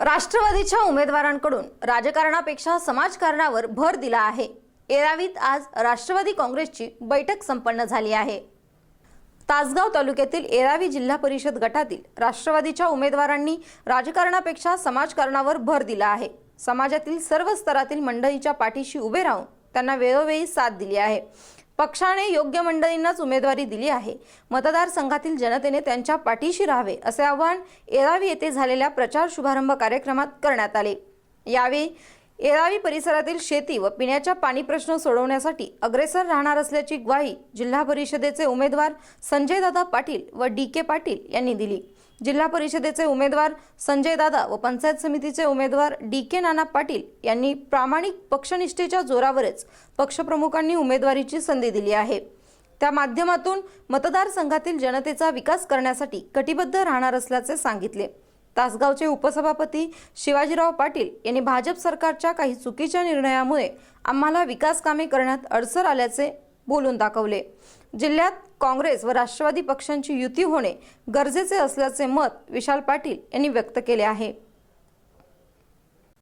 राष्ट्रवादीच्या उमेदवारांकडून राजकारणापेक्षा समाजकारणावर भर दिला आहे. एरावीत आज राष्ट्रवादी काँग्रेसची बैठक संपन्न झाली आहे. तासगाव तालुक्यातील एरावी जिल्हा परिषद गटातील राष्ट्रवादीच्या उमेदवारांनी राजकारणापेक्षा समाजकारणावर भर दिला आहे. समाजातील सर्व स्तरातील मंडळीच्या पाठीशी उभे राहून त्यांना वेळोवेळी साथ दिली आहे. पक्षाने योग्य मंडळींनाच उमेदवारी दिली आहे. मतदारसंघातील जनतेने त्यांच्या पाठीशी राहावे असे आवाहन एरावी येथे झालेल्या प्रचार शुभारंभ कार्यक्रमात करण्यात आले. यावेळी येरावी परिसरातील शेती व पिण्याच्या पाणी प्रश्न सोडवण्यासाठी अग्रेसर राहणार असल्याची ग्वाही जिल्हा परिषदेचे उमेदवार संजयदादा पाटील व डी के पाटील यांनी दिली. जिल्हा परिषदेचे उमेदवार संजय दादा व पंचायत समितीचे उमेदवार डी के नाना पाटील यांनी प्रामाणिक पक्षनिष्ठेच्या जोरावरच पक्षप्रमुखांनी उमेदवारीची संधी दिली आहे. त्या माध्यमातून मतदारसंघातील जनतेचा विकास करण्यासाठी कटिबद्ध राहणार असल्याचे सांगितले. तासगावचे उपसभापती शिवाजीराव पाटील यांनी भाजप सरकारच्या काही चुकीच्या निर्णयामुळे आम्हाला विकास कामे करण्यात अडसर आल्याचे बोलून दाखवले. जिल्ह्यात काँग्रेस व राष्ट्रवादी पक्षांची युती होणे गरजेचे असल्याचे मत विशाल पाटील यांनी व्यक्त केले आहे.